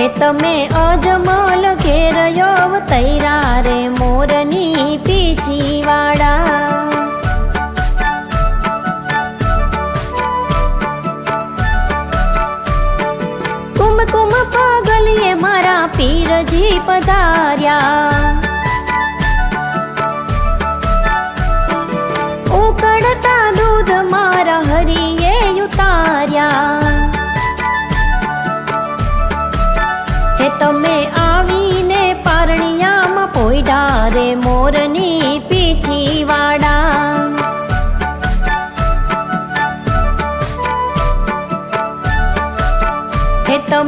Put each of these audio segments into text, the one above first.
હે તમે અજમલ ઘેરયો તૈરા રે મોરની પીછી વાળા કુમકુમ પાગલીએ મારા પીરજી પધાર્યા.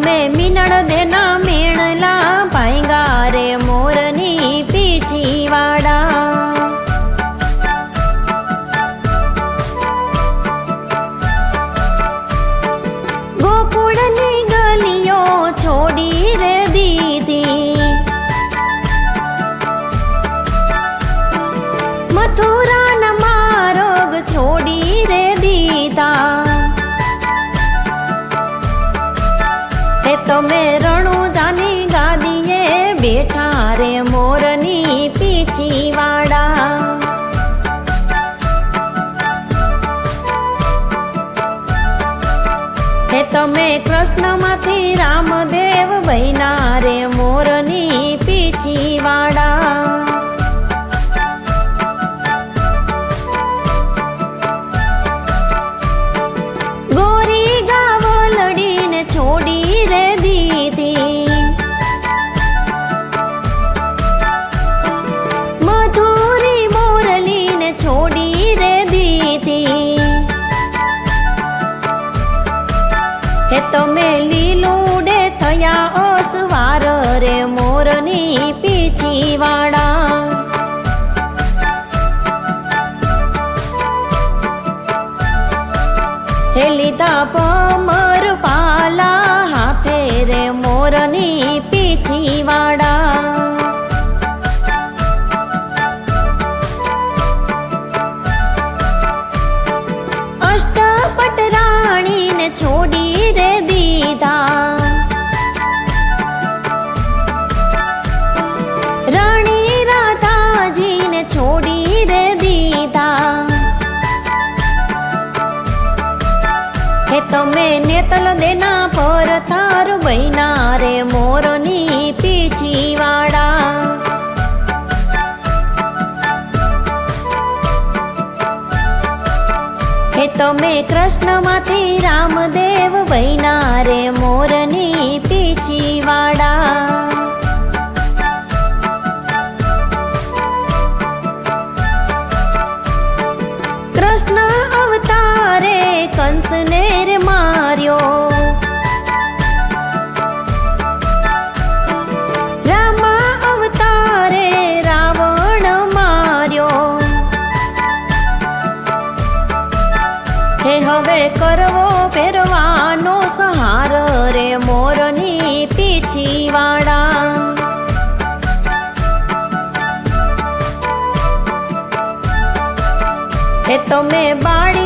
હે મીનળ દેના મેણલા રે મોરની પીચી વાડા. મોરની પીછી વાળા હે લીધા પમર પાલા હાથે રે મોરની પીછી તમે નેતલ દેના પર તાર બૈના રે મોરની પીછી વાળા હે તમે કૃષ્ણમાંથી રામદેવ બૈના રે મોરની હે હવે કરવો પહેરવાનો સહાર રે મોરની પીછી વાળા હે તમે બાળીનાથ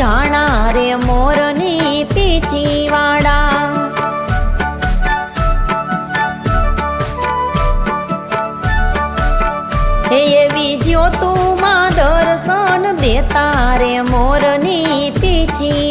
પૂજાણા રે મોરની પીછી વાળા. હે એવી જ્યોતુમાં દર્શન દેતા રે મોરની પીછી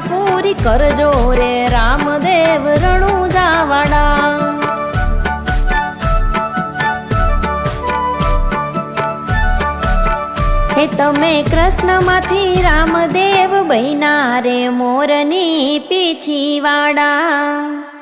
પૂરી કરજો રે રામદેવ રણુજાવાડા. હે તમે કૃષ્ણમાંથી રામદેવ બૈના રે મોરની પીછી વાડા